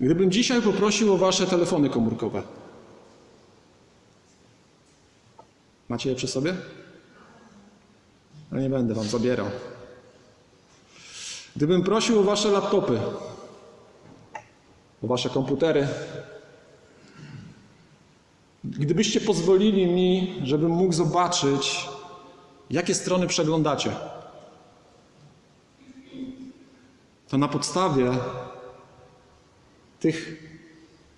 Gdybym dzisiaj poprosił o wasze telefony komórkowe, macie je przy sobie? No nie będę wam zabierał. Gdybym prosił o wasze laptopy, o wasze komputery, gdybyście pozwolili mi, żebym mógł zobaczyć, jakie strony przeglądacie, to na podstawie tych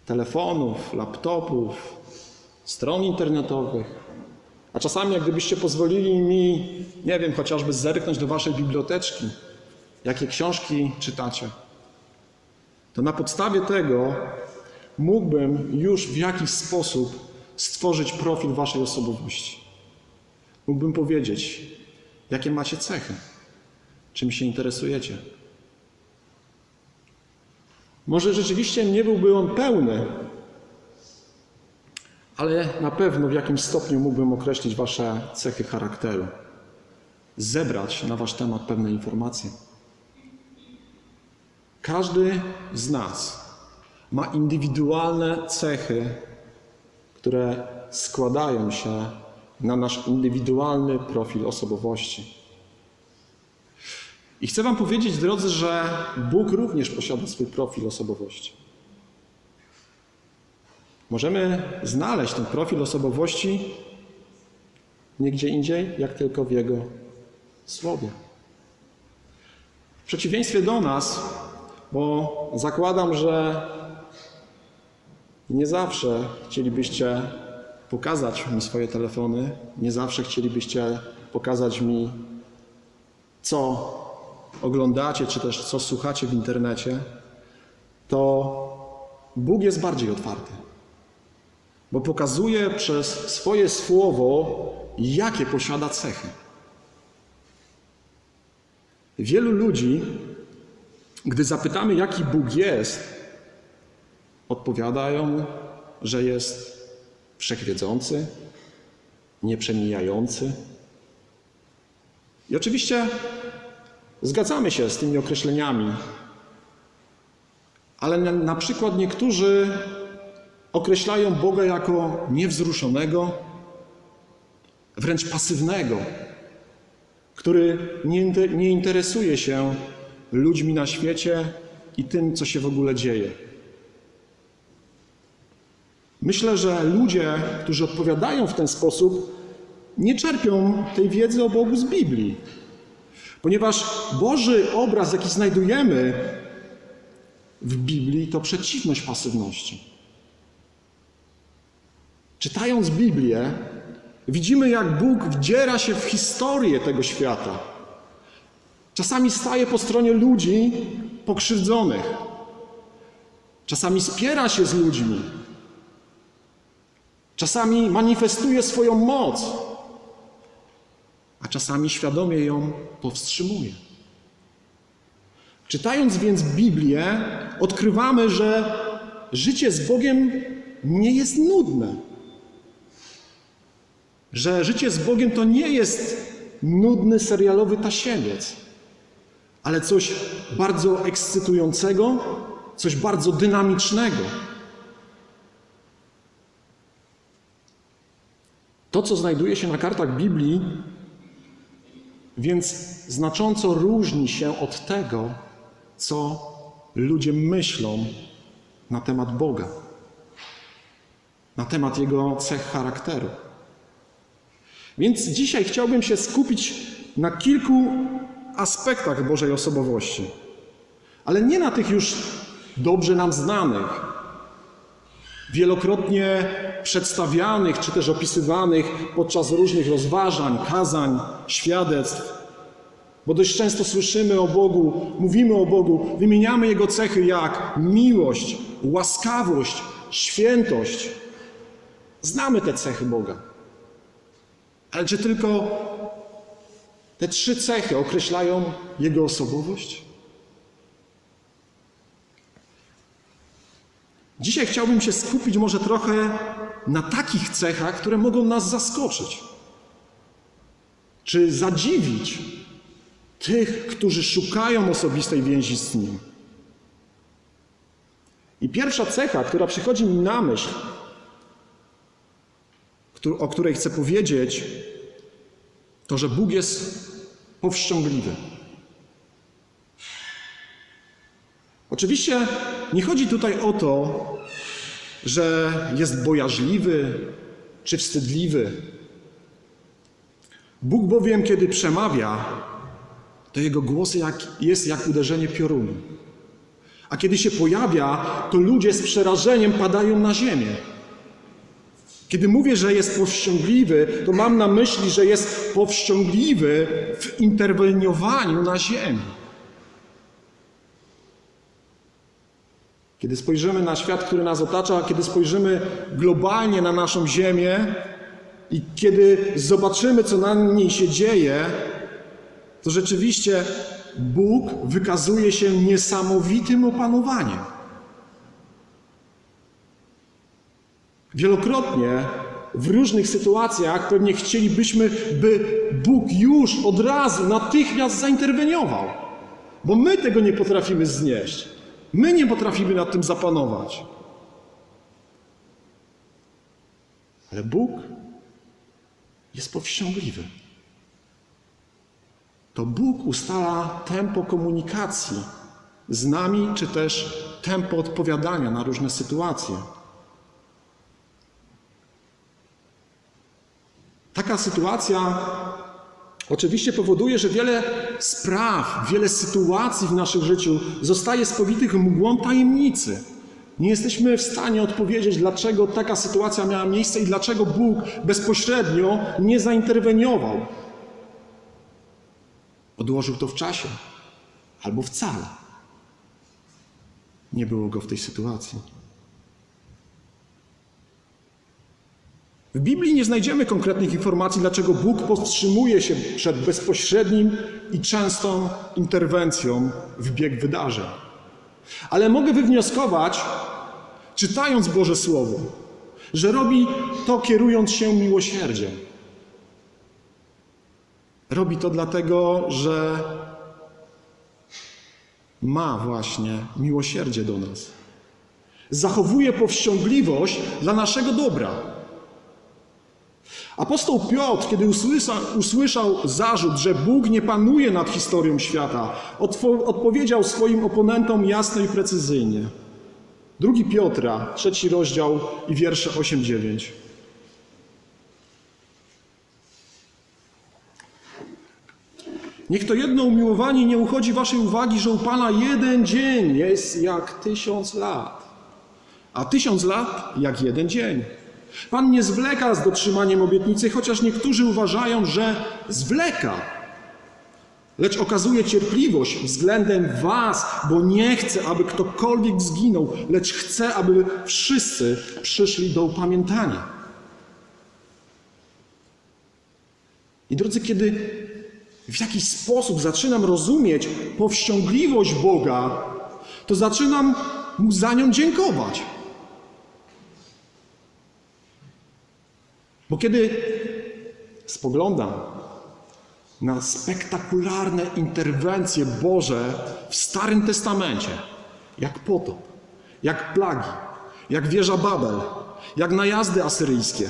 telefonów, laptopów, stron internetowych, a czasami, jak gdybyście pozwolili mi, nie wiem, chociażby zerknąć do waszej biblioteczki, jakie książki czytacie, to na podstawie tego mógłbym już w jakiś sposób stworzyć profil waszej osobowości. Mógłbym powiedzieć, jakie macie cechy, czym się interesujecie. Może rzeczywiście nie byłby on pełny, ale na pewno w jakimś stopniu mógłbym określić Wasze cechy charakteru, zebrać na Wasz temat pewne informacje. Każdy z nas ma indywidualne cechy, które składają się na nasz indywidualny profil osobowości. I chcę Wam powiedzieć, drodzy, że Bóg również posiada swój profil osobowości. Możemy znaleźć ten profil osobowości nie gdzie indziej, jak tylko w Jego Słowie. W przeciwieństwie do nas, bo zakładam, że nie zawsze chcielibyście pokazać mi swoje telefony, nie zawsze chcielibyście pokazać mi, co oglądacie, czy też co słuchacie w internecie, to Bóg jest bardziej otwarty. Bo pokazuje przez swoje słowo, jakie posiada cechy. Wielu ludzi, gdy zapytamy, jaki Bóg jest, odpowiadają, że jest wszechwiedzący, nieprzemijający. I oczywiście Zgadzamy się z tymi określeniami, ale na, na, przykład niektórzy określają Boga jako niewzruszonego, wręcz pasywnego, który nie, nie interesuje się ludźmi na świecie i tym, co się w ogóle dzieje. Myślę, że ludzie, którzy odpowiadają w ten sposób, nie czerpią tej wiedzy o Bogu z Biblii. Ponieważ Boży obraz, jaki znajdujemy w Biblii, to przeciwność pasywności. Czytając Biblię, widzimy, jak Bóg wdziera się w historię tego świata. Czasami staje po stronie ludzi pokrzywdzonych. Czasami spiera się z ludźmi. Czasami manifestuje swoją moc a czasami świadomie ją powstrzymuje. Czytając więc Biblię, odkrywamy, że życie z Bogiem nie jest nudne. Że życie z Bogiem to nie jest nudny serialowy tasiemiec, ale coś bardzo ekscytującego, coś bardzo dynamicznego. To, co znajduje się na kartach Biblii, więc znacząco różni się od tego, co ludzie myślą na temat Boga, na temat Jego cech charakteru. Więc dzisiaj chciałbym się skupić na kilku aspektach Bożej osobowości, ale nie na tych już dobrze nam znanych, wielokrotnie przedstawianych czy też opisywanych podczas różnych rozważań, kazań, świadectw. Bo dość często słyszymy o Bogu, mówimy o Bogu, wymieniamy Jego cechy jak miłość, łaskawość, świętość. Znamy te cechy Boga. Ale czy tylko te trzy cechy określają Jego osobowość? Dzisiaj chciałbym się skupić może trochę na takich cechach, które mogą nas zaskoczyć, czy zadziwić tych, którzy szukają osobistej więzi z Nim. I pierwsza cecha, która przychodzi mi na myśl, o której chcę powiedzieć, to że Bóg jest powściągliwy. Oczywiście nie chodzi tutaj o to, że jest bojaźliwy czy wstydliwy. Bóg bowiem, kiedy przemawia, to jego głos jak, jest jak uderzenie piorunu. A kiedy się pojawia, to ludzie z przerażeniem padają na ziemię. Kiedy mówię, że jest powściągliwy, to mam na myśli, że jest powściągliwy w interweniowaniu na ziemi. Kiedy spojrzymy na świat, który nas otacza, kiedy spojrzymy globalnie na naszą Ziemię i kiedy zobaczymy, co na niej się dzieje, to rzeczywiście Bóg wykazuje się niesamowitym opanowaniem. Wielokrotnie w różnych sytuacjach pewnie chcielibyśmy, by Bóg już od razu, natychmiast zainterweniował, bo my tego nie potrafimy znieść. My nie potrafimy nad tym zapanować. Ale Bóg jest powściągliwy. To Bóg ustala tempo komunikacji z nami, czy też tempo odpowiadania na różne sytuacje. Taka sytuacja oczywiście powoduje, że wiele spraw, wiele sytuacji w naszym życiu zostaje spowitych mgłą tajemnicy. Nie jesteśmy w stanie odpowiedzieć, dlaczego taka sytuacja miała miejsce i dlaczego Bóg bezpośrednio nie zainterweniował. Odłożył to w czasie, albo wcale. Nie było go w tej sytuacji. W Biblii nie znajdziemy konkretnych informacji, dlaczego Bóg powstrzymuje się przed bezpośrednim i częstą interwencją w bieg wydarzeń. Ale mogę wywnioskować, czytając Boże Słowo, że robi to kierując się miłosierdziem. Robi to dlatego, że ma właśnie miłosierdzie do nas. Zachowuje powściągliwość dla naszego dobra. Apostoł Piotr, kiedy usłyszał, usłyszał zarzut, że Bóg nie panuje nad historią świata, odpowiedział swoim oponentom jasno i precyzyjnie. Drugi Piotra, trzeci rozdział i wiersze 8-9. Niech to jedno umiłowanie nie uchodzi waszej uwagi, że u Pana jeden dzień jest jak tysiąc lat, a tysiąc lat jak jeden dzień. Pan nie zwleka z dotrzymaniem obietnicy, chociaż niektórzy uważają, że zwleka. Lecz okazuje cierpliwość względem Was, bo nie chce, aby ktokolwiek zginął, lecz chce, aby wszyscy przyszli do upamiętania. I drodzy, kiedy w jakiś sposób zaczynam rozumieć powściągliwość Boga, to zaczynam Mu za nią dziękować. Bo kiedy spoglądam na spektakularne interwencje Boże w Starym Testamencie, jak potop, jak plagi, jak wieża Babel, jak najazdy asyryjskie,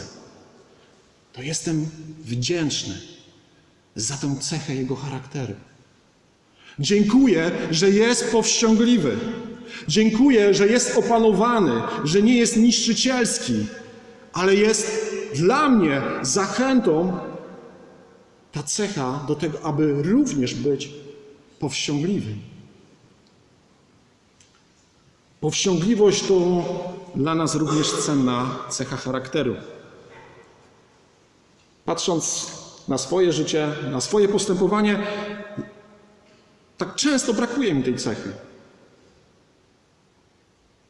to jestem wdzięczny za tę cechę Jego charakteru. Dziękuję, że jest powściągliwy. Dziękuję, że jest opanowany, że nie jest niszczycielski, ale jest dla mnie zachętą ta cecha do tego, aby również być powściągliwym. Powściągliwość to dla nas również cenna cecha charakteru. Patrząc na swoje życie, na swoje postępowanie, tak często brakuje mi tej cechy.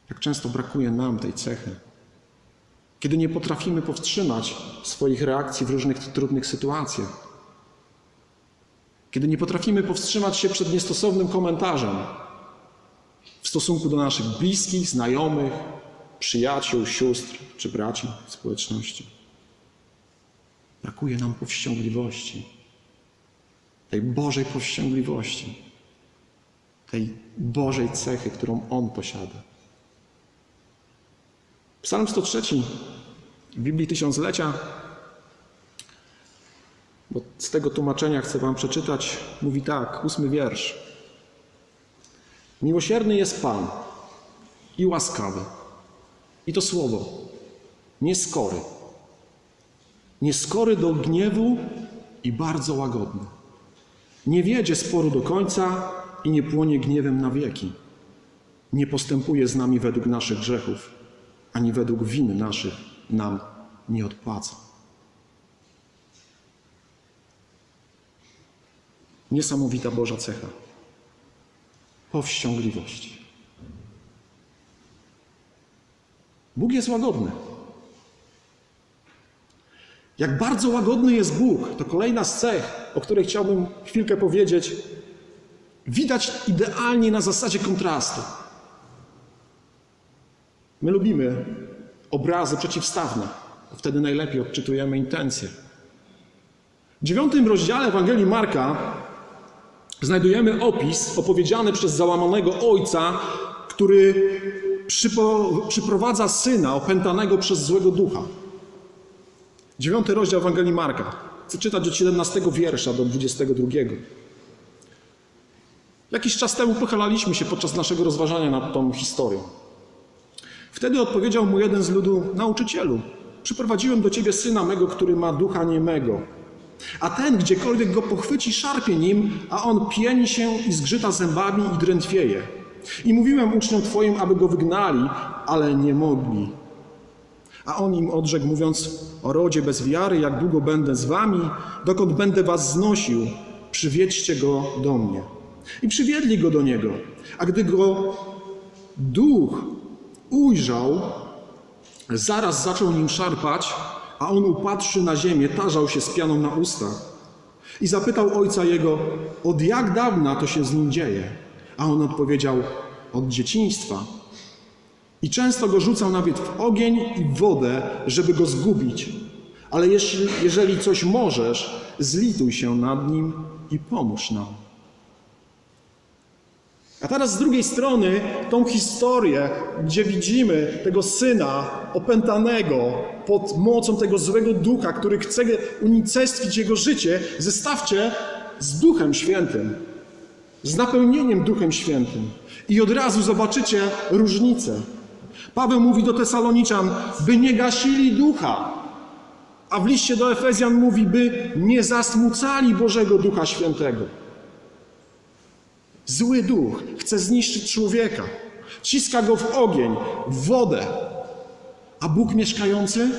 Jak często brakuje nam tej cechy. Kiedy nie potrafimy powstrzymać swoich reakcji w różnych trudnych sytuacjach. Kiedy nie potrafimy powstrzymać się przed niestosownym komentarzem w stosunku do naszych bliskich, znajomych, przyjaciół, sióstr czy braci społeczności. Brakuje nam powściągliwości, tej Bożej powściągliwości, tej Bożej cechy, którą On posiada. Psalm 103 w Biblii Tysiąclecia, bo z tego tłumaczenia chcę Wam przeczytać, mówi tak, ósmy wiersz. Miłosierny jest Pan i łaskawy. I to słowo, nieskory. Nieskory do gniewu i bardzo łagodny. Nie wiedzie sporu do końca i nie płonie gniewem na wieki. Nie postępuje z nami według naszych grzechów, ani według win naszych nam nie odpłaca. Niesamowita Boża cecha. Powściągliwość. Bóg jest łagodny. Jak bardzo łagodny jest Bóg, to kolejna z cech, o której chciałbym chwilkę powiedzieć, widać idealnie na zasadzie kontrastu. My lubimy obrazy przeciwstawne, wtedy najlepiej odczytujemy intencje. W dziewiątym rozdziale Ewangelii Marka znajdujemy opis opowiedziany przez załamanego ojca, który przypo, przyprowadza syna opętanego przez złego ducha. Dziewiąty rozdział Ewangelii Marka. Chcę czytać od 17 wiersza do 22. Jakiś czas temu pochylaliśmy się podczas naszego rozważania nad tą historią. Wtedy odpowiedział mu jeden z ludu, nauczycielu, przyprowadziłem do ciebie syna mego, który ma ducha niemego. A ten, gdziekolwiek go pochwyci, szarpie nim, a on pieni się i zgrzyta zębami i drętwieje. I mówiłem uczniom twoim, aby go wygnali, ale nie mogli. A on im odrzekł, mówiąc, o rodzie bez wiary, jak długo będę z wami, dokąd będę was znosił, przywiedźcie go do mnie. I przywiedli go do niego. A gdy go duch ujrzał, zaraz zaczął nim szarpać, a on upadłszy na ziemię, tarzał się z pianą na ustach. I zapytał ojca jego, od jak dawna to się z nim dzieje? A on odpowiedział, od dzieciństwa. I często go rzucał nawet w ogień i wodę, żeby go zgubić. Ale jeśli, jeżeli coś możesz, zlituj się nad nim i pomóż nam. A teraz z drugiej strony tą historię, gdzie widzimy tego syna opętanego pod mocą tego złego ducha, który chce unicestwić jego życie, zestawcie z Duchem Świętym, z napełnieniem Duchem Świętym. I od razu zobaczycie różnicę. Paweł mówi do Tesaloniczan, by nie gasili ducha. A w liście do Efezjan mówi, by nie zasmucali Bożego Ducha Świętego. Zły duch chce zniszczyć człowieka. Ciska go w ogień, w wodę. A Bóg mieszkający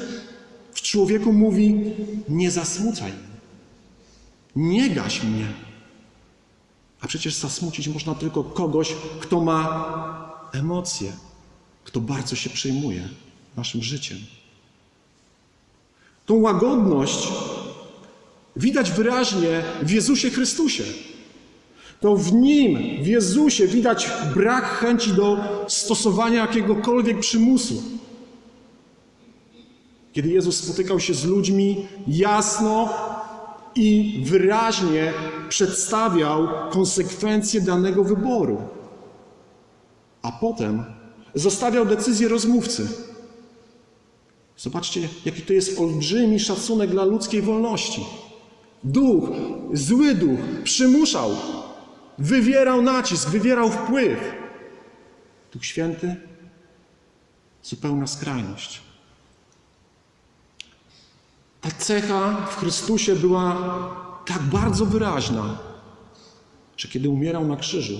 w człowieku mówi: Nie zasmucaj. Nie gaś mnie. A przecież zasmucić można tylko kogoś, kto ma emocje, kto bardzo się przejmuje naszym życiem. Tą łagodność widać wyraźnie w Jezusie Chrystusie to w Nim, w Jezusie, widać brak chęci do stosowania jakiegokolwiek przymusu. Kiedy Jezus spotykał się z ludźmi, jasno i wyraźnie przedstawiał konsekwencje danego wyboru, a potem zostawiał decyzję rozmówcy. Zobaczcie, jaki to jest olbrzymi szacunek dla ludzkiej wolności. Duch, zły duch przymuszał wywierał nacisk, wywierał wpływ. Duch Święty zupełna skrajność. Ta cecha w Chrystusie była tak bardzo wyraźna, że kiedy umierał na krzyżu,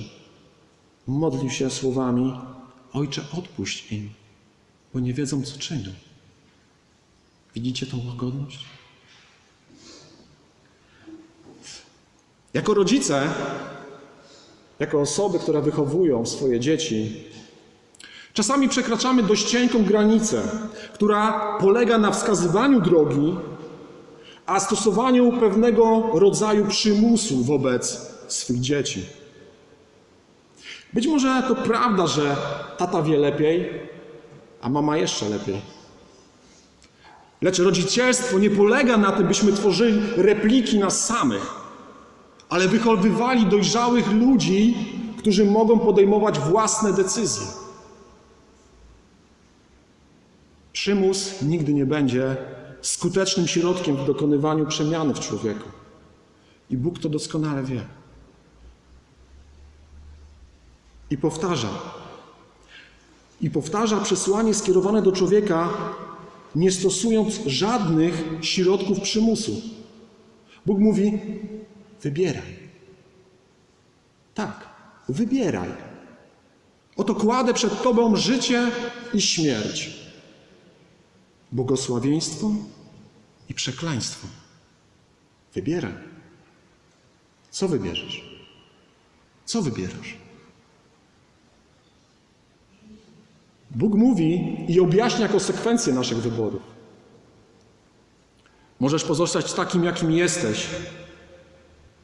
modlił się słowami: Ojcze, odpuść im, bo nie wiedzą, co czynią. Widzicie tą łagodność? Jako rodzice jako osoby, które wychowują swoje dzieci, czasami przekraczamy dość cienką granicę, która polega na wskazywaniu drogi, a stosowaniu pewnego rodzaju przymusu wobec swych dzieci. Być może to prawda, że tata wie lepiej, a mama jeszcze lepiej. Lecz rodzicielstwo nie polega na tym, byśmy tworzyli repliki nas samych ale wychowywali dojrzałych ludzi, którzy mogą podejmować własne decyzje. Przymus nigdy nie będzie skutecznym środkiem w dokonywaniu przemiany w człowieku. I Bóg to doskonale wie. I powtarza. I powtarza przesłanie skierowane do człowieka, nie stosując żadnych środków przymusu. Bóg mówi: wybieraj. Tak, wybieraj. Oto kładę przed Tobą życie i śmierć, błogosławieństwo i przekleństwo. Wybieraj. Co wybierzesz? Co wybierasz? Bóg mówi i objaśnia konsekwencje naszych wyborów. Możesz pozostać takim, jakim jesteś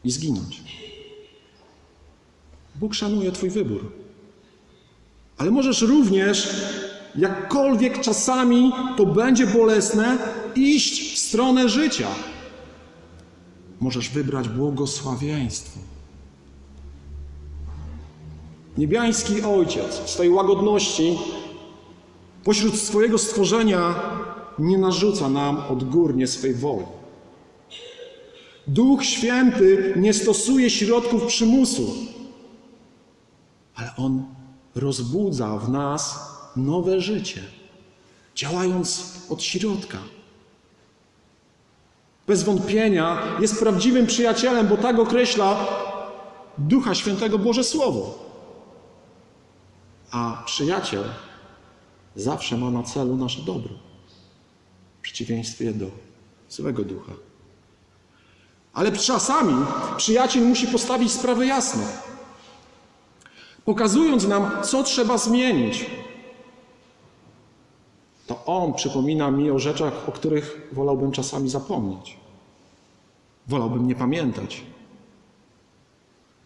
i zginąć. Bóg szanuje Twój wybór. Ale możesz również, jakkolwiek czasami to będzie bolesne, iść w stronę życia. Możesz wybrać błogosławieństwo. Niebiański Ojciec w swej łagodności pośród swojego stworzenia nie narzuca nam odgórnie swej woli. Duch Święty nie stosuje środków przymusu, ale On rozbudza w nas nowe życie, działając od środka. Bez wątpienia jest prawdziwym przyjacielem, bo tak określa Ducha Świętego Boże Słowo. A przyjaciel zawsze ma na celu nasze dobro, w przeciwieństwie do złego ducha. Ale czasami przyjaciel musi postawić sprawę jasno, pokazując nam, co trzeba zmienić. To on przypomina mi o rzeczach, o których wolałbym czasami zapomnieć. Wolałbym nie pamiętać.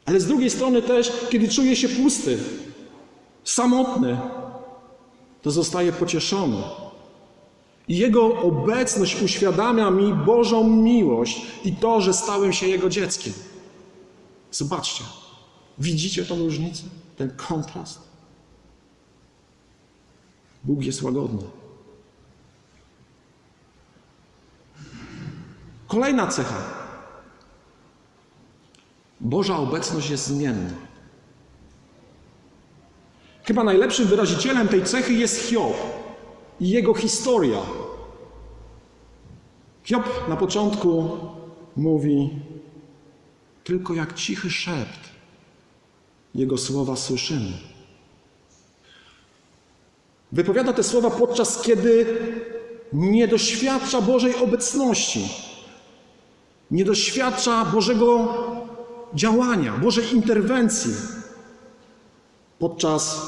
Ale z drugiej strony też, kiedy czuję się pusty, samotny, to zostaje pocieszony. Jego obecność uświadamia mi Bożą miłość i to, że stałem się Jego dzieckiem. Zobaczcie, widzicie tą różnicę, ten kontrast? Bóg jest łagodny. Kolejna cecha. Boża obecność jest zmienna. Chyba najlepszym wyrazicielem tej cechy jest Hiob i jego historia. Hiob na początku mówi: Tylko jak cichy szept, jego słowa słyszymy. Wypowiada te słowa podczas kiedy nie doświadcza Bożej obecności, nie doświadcza Bożego działania, Bożej interwencji podczas,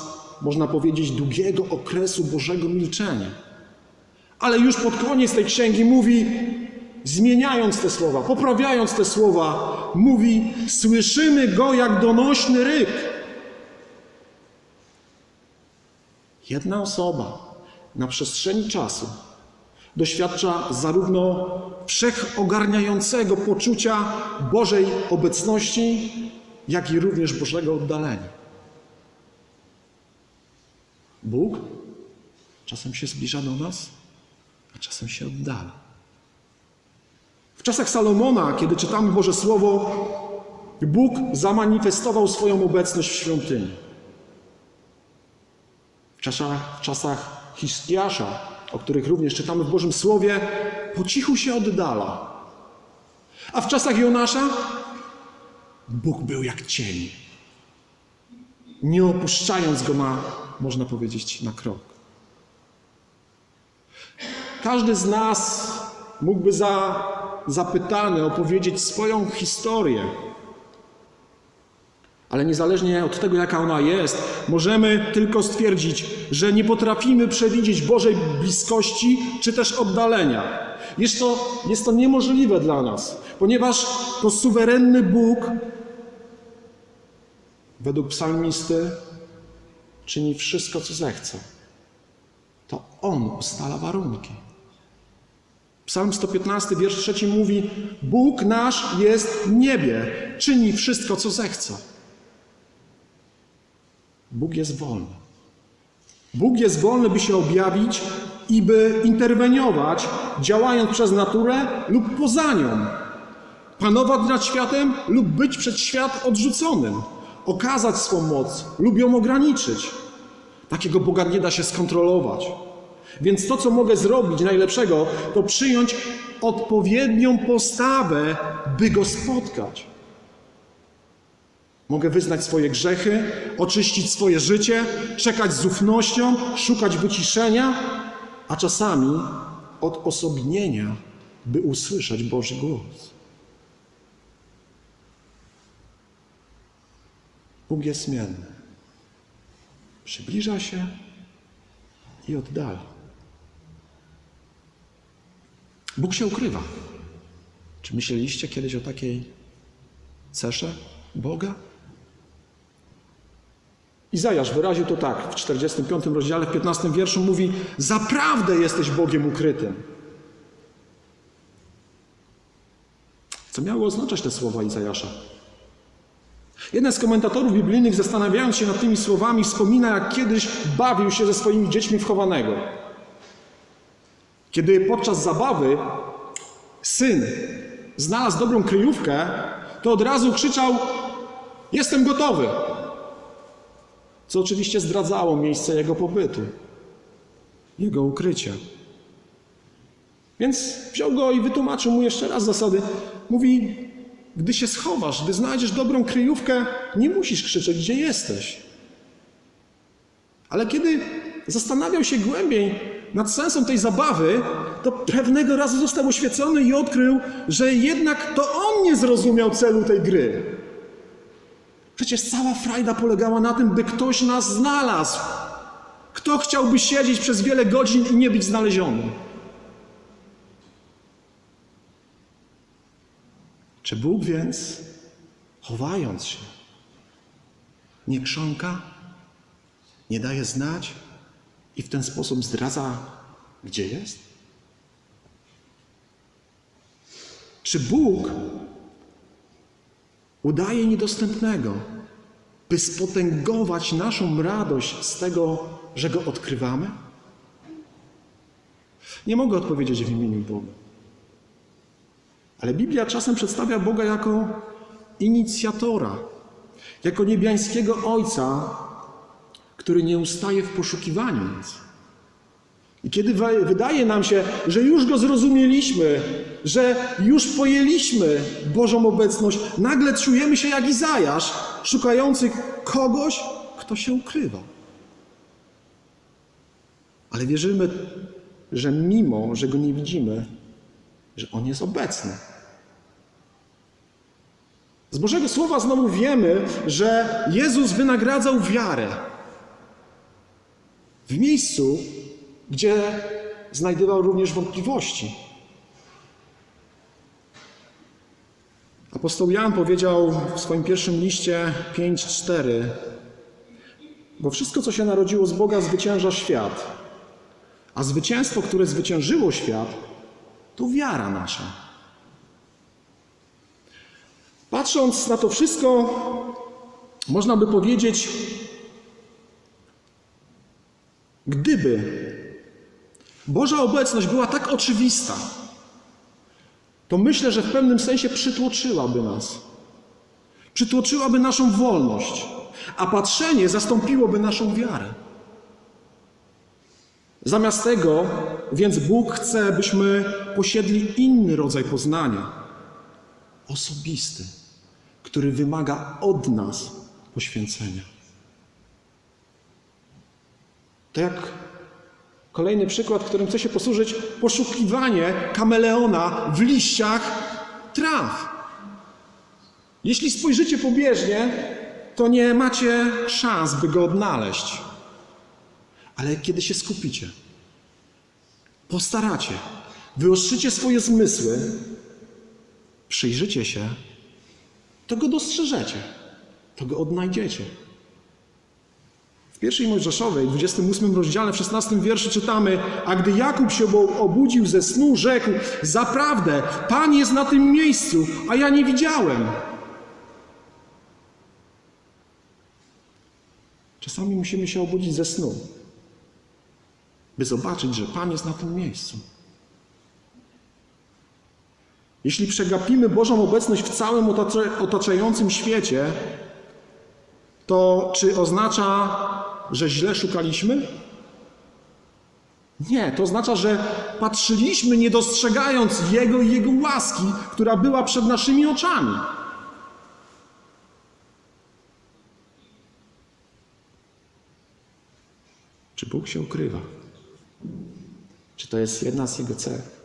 można powiedzieć, długiego okresu Bożego milczenia. Ale już pod koniec tej księgi mówi, zmieniając te słowa, poprawiając te słowa, mówi: Słyszymy go jak donośny ryk. Jedna osoba na przestrzeni czasu doświadcza zarówno wszechogarniającego poczucia Bożej obecności, jak i również Bożego oddalenia. Bóg czasem się zbliża do nas, a czasem się oddala. W czasach Salomona, kiedy czytamy Boże Słowo, Bóg zamanifestował swoją obecność w świątyni. W czasach, w czasach o których również czytamy w Bożym Słowie, po cichu się oddala. A w czasach Jonasza Bóg był jak cień, nie opuszczając go na można powiedzieć, na krok. Każdy z nas mógłby za zapytany opowiedzieć swoją historię. Ale niezależnie od tego, jaka ona jest, możemy tylko stwierdzić, że nie potrafimy przewidzieć Bożej bliskości czy też oddalenia. Jest to, jest to niemożliwe dla nas, ponieważ to suwerenny Bóg, według psalmisty, czyni wszystko, co zechce. To On ustala warunki. Psalm 115, wiersz 3 mówi: Bóg nasz jest w niebie, czyni wszystko, co zechce. Bóg jest wolny. Bóg jest wolny, by się objawić i by interweniować, działając przez naturę lub poza nią, panować nad światem lub być przez świat odrzuconym, okazać swą moc lub ją ograniczyć. Takiego Boga nie da się skontrolować. Więc to, co mogę zrobić najlepszego, to przyjąć odpowiednią postawę, by go spotkać. Mogę wyznać swoje grzechy, oczyścić swoje życie, czekać z ufnością, szukać wyciszenia, a czasami odosobnienia, by usłyszeć Boży głos. Bóg jest zmienny. Przybliża się i oddala. Bóg się ukrywa. Czy myśleliście kiedyś o takiej cesze Boga? Izajasz wyraził to tak w 45 rozdziale, w 15 wierszu mówi: Zaprawdę jesteś Bogiem ukrytym. Co miały oznaczać te słowa Izajasza? Jeden z komentatorów biblijnych, zastanawiając się nad tymi słowami, wspomina, jak kiedyś bawił się ze swoimi dziećmi w chowanego. Kiedy podczas zabawy syn znalazł dobrą kryjówkę, to od razu krzyczał: Jestem gotowy! Co oczywiście zdradzało miejsce jego pobytu, jego ukrycia. Więc wziął go i wytłumaczył mu jeszcze raz zasady. Mówi: Gdy się schowasz, gdy znajdziesz dobrą kryjówkę, nie musisz krzyczeć, gdzie jesteś. Ale kiedy zastanawiał się głębiej nad sensem tej zabawy, to pewnego razu został oświecony i odkrył, że jednak to on nie zrozumiał celu tej gry. Przecież cała frajda polegała na tym, by ktoś nas znalazł. Kto chciałby siedzieć przez wiele godzin i nie być znaleziony? Czy Bóg więc, chowając się, nie krząka, nie daje znać i w ten sposób zdradza, gdzie jest? Czy Bóg udaje niedostępnego, by spotęgować naszą radość z tego, że Go odkrywamy? Nie mogę odpowiedzieć w imieniu Boga. Ale Biblia czasem przedstawia Boga jako inicjatora, jako niebiańskiego Ojca, który nie ustaje w poszukiwaniu nas. I kiedy wydaje nam się, że już Go zrozumieliśmy, że już pojęliśmy Bożą obecność, nagle czujemy się jak Izajasz, szukający kogoś, kto się ukrywa. Ale wierzymy, że mimo, że Go nie widzimy, że On jest obecny. Z Bożego Słowa znowu wiemy, że Jezus wynagradzał wiarę. W miejscu, gdzie znajdował również wątpliwości. Apostoł Jan powiedział w swoim pierwszym liście 5:4: Bo wszystko, co się narodziło z Boga, zwycięża świat. A zwycięstwo, które zwyciężyło świat, to wiara nasza. Patrząc na to wszystko, można by powiedzieć, gdyby Boża obecność była tak oczywista, to myślę, że w pewnym sensie przytłoczyłaby nas. Przytłoczyłaby naszą wolność, a patrzenie zastąpiłoby naszą wiarę. Zamiast tego, więc Bóg chce, byśmy posiedli inny rodzaj poznania osobisty, który wymaga od nas poświęcenia. To jak kolejny przykład, którym chcę się posłużyć, poszukiwanie kameleona w liściach traw. Jeśli spojrzycie pobieżnie, to nie macie szans, by go odnaleźć. Ale kiedy się skupicie, postaracie, wyostrzycie swoje zmysły, przyjrzycie się, to go dostrzeżecie, to go odnajdziecie. W pierwszej Mojżeszowej, 28 rozdziale, w 16 wierszu czytamy, a gdy Jakub się obudził ze snu, rzekł, zaprawdę, Pan jest na tym miejscu, a ja nie widziałem. Czasami musimy się obudzić ze snu. by zobaczyć, że Pan jest na tym miejscu. Jeśli przegapimy Bożą obecność w całym otacza- otaczającym świecie, to czy oznacza, że źle szukaliśmy? Nie, to oznacza, że patrzyliśmy nie dostrzegając Jego i Jego łaski, która była przed naszymi oczami. Czy Bóg się ukrywa? Czy to jest jedna z Jego cech?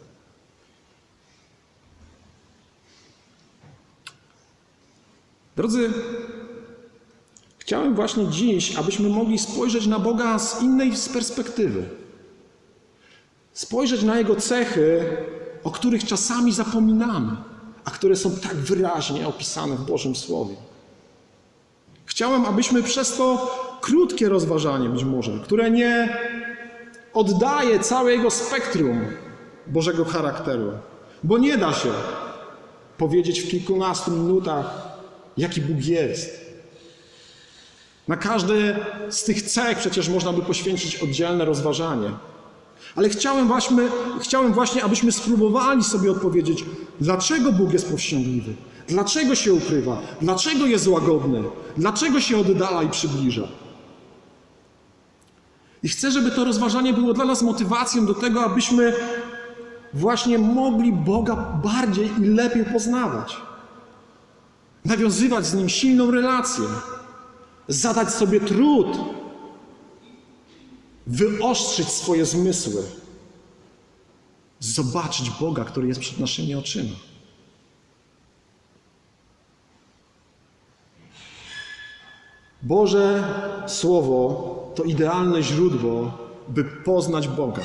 Drodzy, chciałem właśnie dziś, abyśmy mogli spojrzeć na Boga z innej perspektywy. Spojrzeć na Jego cechy, o których czasami zapominamy, a które są tak wyraźnie opisane w Bożym Słowie. Chciałem, abyśmy przez to krótkie rozważanie być może, które nie oddaje całego spektrum Bożego charakteru, bo nie da się powiedzieć w kilkunastu minutach, jaki Bóg jest. Na każde z tych cech przecież można by poświęcić oddzielne rozważanie. Ale chciałem właśnie, chciałem właśnie, abyśmy spróbowali sobie odpowiedzieć, dlaczego Bóg jest powściągliwy, dlaczego się ukrywa, dlaczego jest łagodny, dlaczego się oddala i przybliża. I chcę, żeby to rozważanie było dla nas motywacją do tego, abyśmy właśnie mogli Boga bardziej i lepiej poznawać. Nawiązywać z Nim silną relację. Zadać sobie trud. Wyostrzyć swoje zmysły. Zobaczyć Boga, który jest przed naszymi oczyma. Boże Słowo to idealne źródło, by poznać Boga,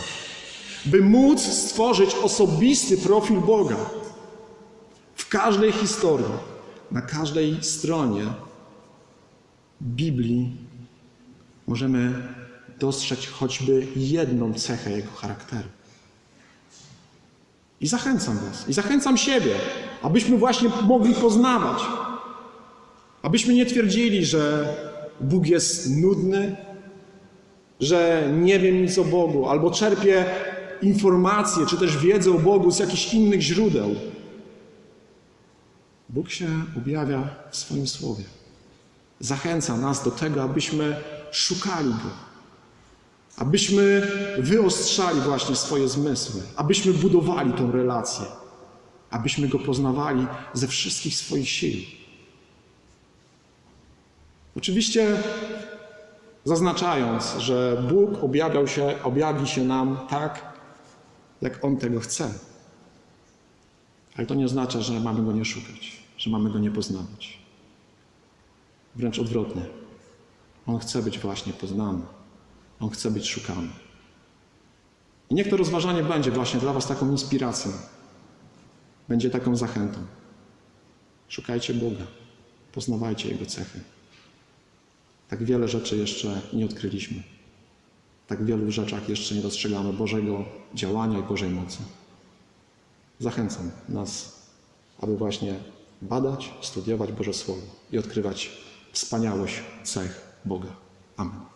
by móc stworzyć osobisty profil Boga. W każdej historii, na każdej stronie Biblii możemy dostrzec choćby jedną cechę Jego charakteru. I zachęcam Was, i zachęcam siebie, abyśmy właśnie mogli poznawać. Abyśmy nie twierdzili, że Bóg jest nudny, że nie wiem nic o Bogu, albo czerpię informacje, czy też wiedzę o Bogu z jakichś innych źródeł. Bóg się objawia w swoim słowie. Zachęca nas do tego, abyśmy szukali Go, abyśmy wyostrzali właśnie swoje zmysły, abyśmy budowali tą relację, abyśmy Go poznawali ze wszystkich swoich sił. Oczywiście zaznaczając, że Bóg objawiał się, objawi się nam tak, jak On tego chce. Ale to nie oznacza, że mamy Go nie szukać, że mamy Go nie poznawać. Wręcz odwrotnie. On chce być właśnie poznany. On chce być szukany. I niech to rozważanie będzie właśnie dla Was taką inspiracją. Będzie taką zachętą. Szukajcie Boga. Poznawajcie Jego cechy. Tak wiele rzeczy jeszcze nie odkryliśmy. Tak wielu rzeczach jeszcze nie dostrzegamy Bożego działania i Bożej mocy. Zachęcam nas, aby właśnie badać, studiować Boże Słowo i odkrywać wspaniałość cech Boga. Amen.